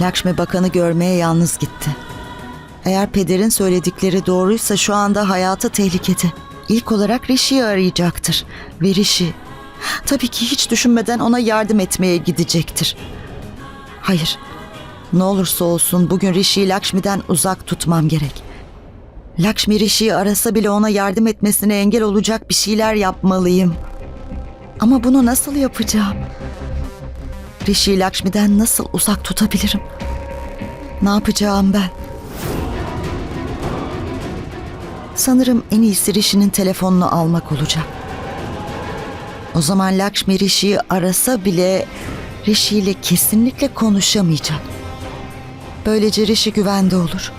Lakşmi bakanı görmeye yalnız gitti. Eğer pederin söyledikleri doğruysa şu anda hayatı tehlikede. İlk olarak Rishi'yi arayacaktır. Ve Rishi tabii ki hiç düşünmeden ona yardım etmeye gidecektir. Hayır. Ne olursa olsun bugün Rishi'yi Lakshmi'den uzak tutmam gerek. Lakshmi Rishi'yi arasa bile ona yardım etmesine engel olacak bir şeyler yapmalıyım. Ama bunu nasıl yapacağım? Rishi'yi Lakshmi'den nasıl uzak tutabilirim? Ne yapacağım ben? Sanırım en iyisi Rishi'nin telefonunu almak olacak. O zaman Lakshmi Rishi'yi arasa bile Rishi ile kesinlikle konuşamayacak. Böylece Rishi güvende olur.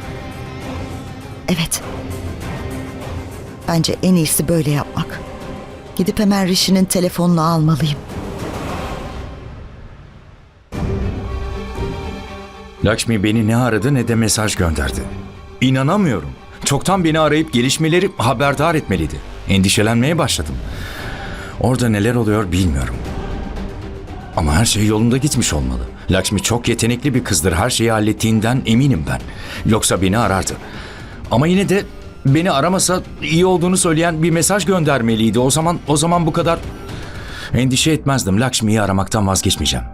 Evet. Bence en iyisi böyle yapmak. Gidip hemen Rishi'nin telefonunu almalıyım. Lakshmi beni ne aradı ne de mesaj gönderdi. İnanamıyorum. Çoktan beni arayıp gelişmeleri haberdar etmeliydi. Endişelenmeye başladım. Orada neler oluyor bilmiyorum. Ama her şey yolunda gitmiş olmalı. Lakshmi çok yetenekli bir kızdır. Her şeyi hallettiğinden eminim ben. Yoksa beni arardı. Ama yine de beni aramasa iyi olduğunu söyleyen bir mesaj göndermeliydi. O zaman o zaman bu kadar endişe etmezdim. Lakshmi'yi aramaktan vazgeçmeyeceğim.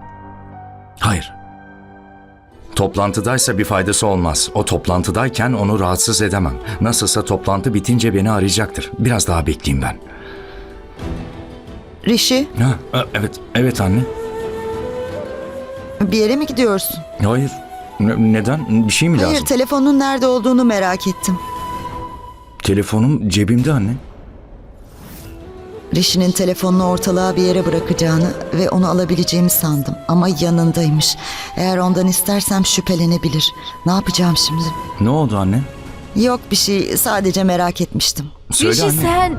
Hayır. Toplantıdaysa bir faydası olmaz. O toplantıdayken onu rahatsız edemem. Nasılsa toplantı bitince beni arayacaktır. Biraz daha bekleyeyim ben. Rishi, Ha, e, evet, evet anne. bir yere mi gidiyorsun? Hayır. Ne- neden? Bir şey mi Hayır, lazım? telefonun nerede olduğunu merak ettim. Telefonum cebimde anne. Rishi'nin telefonunu ortalığa bir yere bırakacağını ve onu alabileceğimi sandım. Ama yanındaymış. Eğer ondan istersem şüphelenebilir. Ne yapacağım şimdi? Ne oldu anne? Yok bir şey, sadece merak etmiştim. Söyle Rişi anne. sen...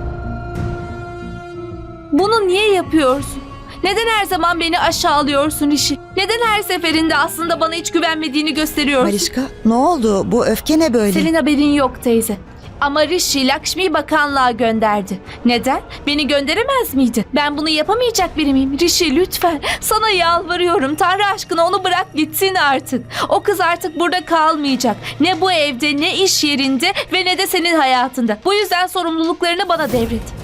Bunu niye yapıyorsun? Neden her zaman beni aşağılıyorsun Rişi? Neden her seferinde aslında bana hiç güvenmediğini gösteriyorsun? Malişka, ne oldu? Bu öfke ne böyle? Senin haberin yok teyze. Ama Rishi Lakshmi'yi bakanlığa gönderdi. Neden? Beni gönderemez miydi? Ben bunu yapamayacak biri miyim? Rishi lütfen sana yalvarıyorum. Tanrı aşkına onu bırak gitsin artık. O kız artık burada kalmayacak. Ne bu evde ne iş yerinde ve ne de senin hayatında. Bu yüzden sorumluluklarını bana devret.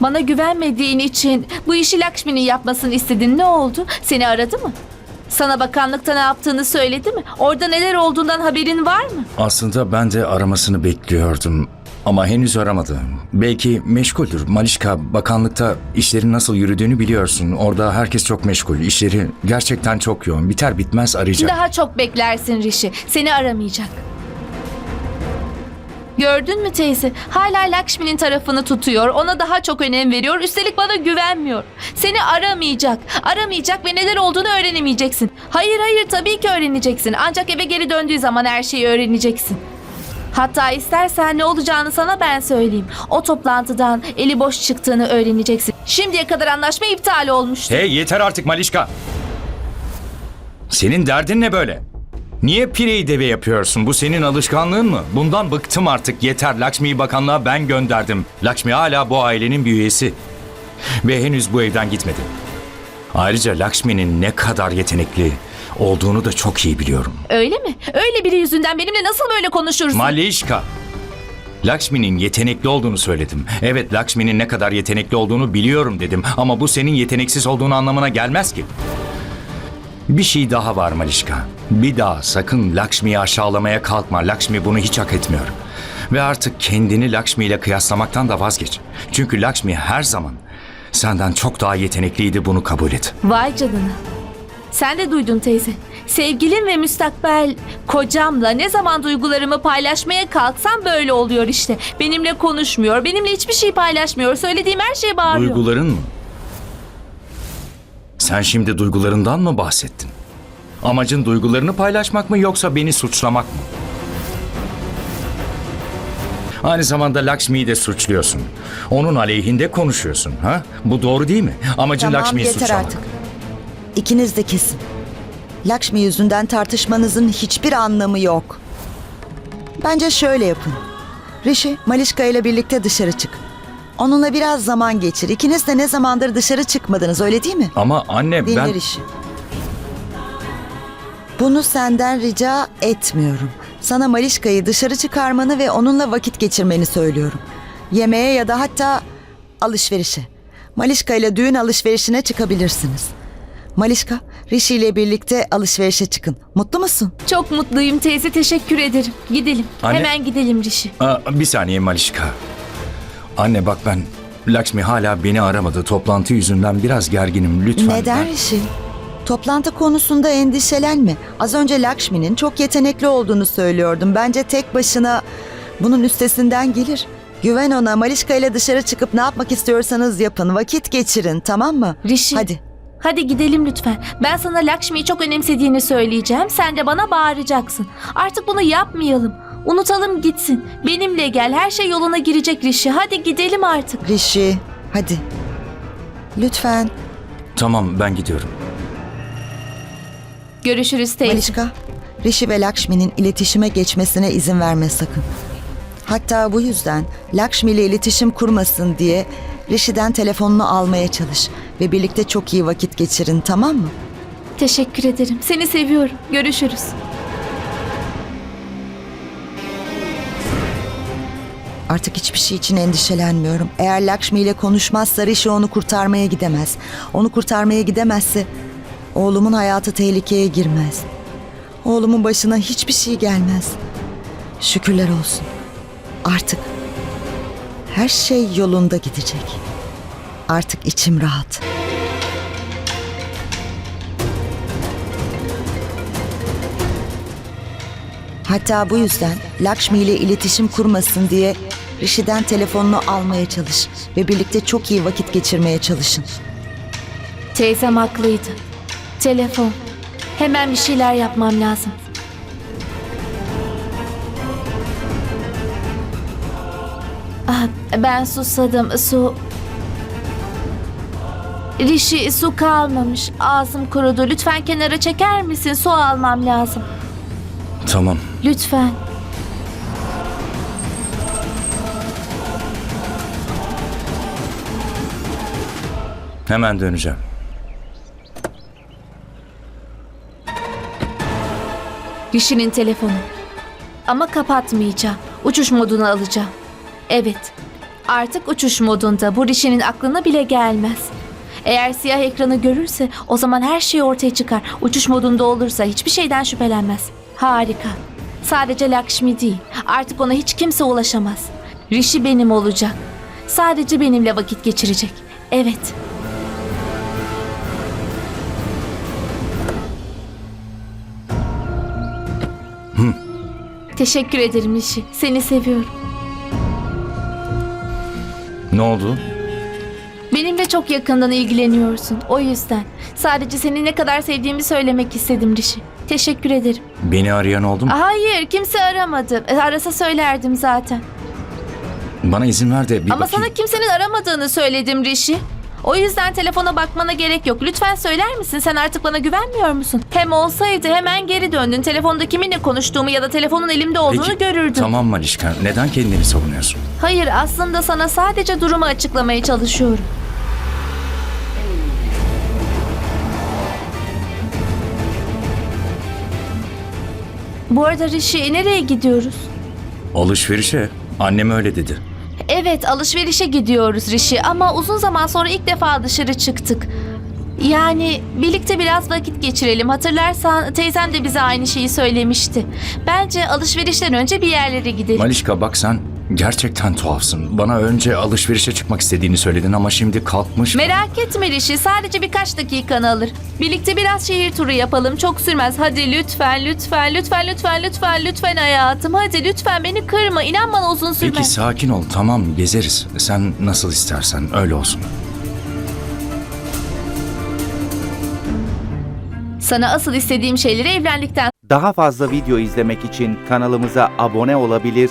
Bana güvenmediğin için bu işi Lakshmi'nin yapmasını istedin. Ne oldu? Seni aradı mı? Sana bakanlıkta ne yaptığını söyledi mi? Orada neler olduğundan haberin var mı? Aslında ben de aramasını bekliyordum. Ama henüz aramadı. Belki meşguldür. Malişka bakanlıkta işlerin nasıl yürüdüğünü biliyorsun. Orada herkes çok meşgul. İşleri gerçekten çok yoğun. Biter bitmez arayacak. Daha çok beklersin Rişi. Seni aramayacak. Gördün mü teyze? Hala Lakshmi'nin tarafını tutuyor. Ona daha çok önem veriyor. Üstelik bana güvenmiyor. Seni aramayacak. Aramayacak ve neler olduğunu öğrenemeyeceksin. Hayır hayır tabii ki öğreneceksin. Ancak eve geri döndüğü zaman her şeyi öğreneceksin. Hatta istersen ne olacağını sana ben söyleyeyim. O toplantıdan eli boş çıktığını öğreneceksin. Şimdiye kadar anlaşma iptal olmuştu. Hey yeter artık Malişka. Senin derdin ne böyle? Niye pireyi deve yapıyorsun? Bu senin alışkanlığın mı? Bundan bıktım artık. Yeter. Lakshmi'yi bakanlığa ben gönderdim. Lakshmi hala bu ailenin bir üyesi. Ve henüz bu evden gitmedi. Ayrıca Lakshmi'nin ne kadar yetenekli olduğunu da çok iyi biliyorum. Öyle mi? Öyle biri yüzünden benimle nasıl böyle konuşursun? Malişka. Lakshmi'nin yetenekli olduğunu söyledim. Evet Lakshmi'nin ne kadar yetenekli olduğunu biliyorum dedim. Ama bu senin yeteneksiz olduğunu anlamına gelmez ki. Bir şey daha var Malişka. Bir daha sakın Lakshmi'yi aşağılamaya kalkma. Lakshmi bunu hiç hak etmiyor. Ve artık kendini Lakshmi ile kıyaslamaktan da vazgeç. Çünkü Lakshmi her zaman senden çok daha yetenekliydi bunu kabul et. Vay canına. Sen de duydun teyze. Sevgilim ve müstakbel kocamla ne zaman duygularımı paylaşmaya kalksam böyle oluyor işte. Benimle konuşmuyor, benimle hiçbir şey paylaşmıyor. Söylediğim her şeye bağırıyor. Duyguların mı? Sen şimdi duygularından mı bahsettin? Amacın duygularını paylaşmak mı yoksa beni suçlamak mı? Aynı zamanda Lakshmi'yi de suçluyorsun. Onun aleyhinde konuşuyorsun. Ha? Bu doğru değil mi? Amacın Tamam Lakshmi'yi yeter suçlamak. artık. İkiniz de kesin. Lakshmi yüzünden tartışmanızın hiçbir anlamı yok. Bence şöyle yapın. Rishi, Malişka ile birlikte dışarı çık. Onunla biraz zaman geçir. İkiniz de ne zamandır dışarı çıkmadınız öyle değil mi? Ama anne Dinle ben... Rishi. Bunu senden rica etmiyorum. Sana Malişka'yı dışarı çıkarmanı ve onunla vakit geçirmeni söylüyorum. Yemeğe ya da hatta alışverişe. Malişka ile düğün alışverişine çıkabilirsiniz. Malişka, Rishi ile birlikte alışverişe çıkın. Mutlu musun? Çok mutluyum teyze teşekkür ederim. Gidelim. Anne. Hemen gidelim Rişi. Aa, bir saniye Malişka. Anne bak ben Lakshmi hala beni aramadı. Toplantı yüzünden biraz gerginim lütfen. Neden Ben-? Toplantı konusunda endişelenme. Az önce Lakshmi'nin çok yetenekli olduğunu söylüyordum. Bence tek başına bunun üstesinden gelir. Güven ona Malişka ile dışarı çıkıp ne yapmak istiyorsanız yapın. Vakit geçirin tamam mı? Rişi. Hadi. Hadi gidelim lütfen. Ben sana Lakshmi'yi çok önemsediğini söyleyeceğim. Sen de bana bağıracaksın. Artık bunu yapmayalım. Unutalım gitsin. Benimle gel. Her şey yoluna girecek Rişi. Hadi gidelim artık. Rishi hadi. Lütfen Tamam ben gidiyorum. Görüşürüz teyze. Malişka, Rishi ve Lakshmi'nin iletişime geçmesine izin verme sakın. Hatta bu yüzden Lakshmi ile iletişim kurmasın diye Rishi'den telefonunu almaya çalış ve birlikte çok iyi vakit geçirin tamam mı? Teşekkür ederim. Seni seviyorum. Görüşürüz. Artık hiçbir şey için endişelenmiyorum. Eğer Lakshmi ile konuşmazsa Rishi onu kurtarmaya gidemez. Onu kurtarmaya gidemezse oğlumun hayatı tehlikeye girmez. Oğlumun başına hiçbir şey gelmez. Şükürler olsun. Artık her şey yolunda gidecek. Artık içim rahat. Hatta bu yüzden Lakshmi ile iletişim kurmasın diye Rishi'den telefonunu almaya çalış ve birlikte çok iyi vakit geçirmeye çalışın. Teyzem haklıydı. Telefon. Hemen bir şeyler yapmam lazım. Ah, ben susadım. Su... Rişi su kalmamış. Ağzım kurudu. Lütfen kenara çeker misin? Su almam lazım. Tamam. Lütfen. Hemen döneceğim. Rişi'nin telefonu. Ama kapatmayacağım. Uçuş moduna alacağım. Evet. Artık uçuş modunda. Bu Rişi'nin aklına bile gelmez. Eğer siyah ekranı görürse o zaman her şey ortaya çıkar. Uçuş modunda olursa hiçbir şeyden şüphelenmez. Harika. Sadece Lakshmi değil. Artık ona hiç kimse ulaşamaz. Rishi benim olacak. Sadece benimle vakit geçirecek. Evet. Teşekkür ederim Rishi. Seni seviyorum. Ne oldu? Benimle çok yakından ilgileniyorsun. O yüzden. Sadece seni ne kadar sevdiğimi söylemek istedim Rishi. Teşekkür ederim. Beni arayan oldu mu? Hayır, kimse aramadı. E, Arasa söylerdim zaten. Bana izin ver de bir Ama bakayım. sana kimsenin aramadığını söyledim Rishi. O yüzden telefona bakmana gerek yok. Lütfen söyler misin? Sen artık bana güvenmiyor musun? Hem olsaydı hemen geri döndün. Telefonda kiminle konuştuğumu ya da telefonun elimde olduğunu Peki, görürdün. Tamam Malişka. Neden kendini savunuyorsun? Hayır, aslında sana sadece durumu açıklamaya çalışıyorum. Bu arada Rishi nereye gidiyoruz? Alışverişe. Annem öyle dedi. Evet alışverişe gidiyoruz Rishi ama uzun zaman sonra ilk defa dışarı çıktık. Yani birlikte biraz vakit geçirelim. Hatırlarsan teyzem de bize aynı şeyi söylemişti. Bence alışverişten önce bir yerlere gidelim. Malişka bak sen gerçekten tuhafsın. Bana önce alışverişe çıkmak istediğini söyledin ama şimdi kalkmış. Merak etme Rishi sadece birkaç dakikanı alır. Birlikte biraz şehir turu yapalım çok sürmez. Hadi lütfen lütfen lütfen lütfen lütfen lütfen hayatım. Hadi lütfen beni kırma inan bana uzun sürmez. Peki sakin ol tamam gezeriz. Sen nasıl istersen öyle olsun. Sana asıl istediğim şeyleri evlendikten Daha fazla video izlemek için kanalımıza abone olabilir,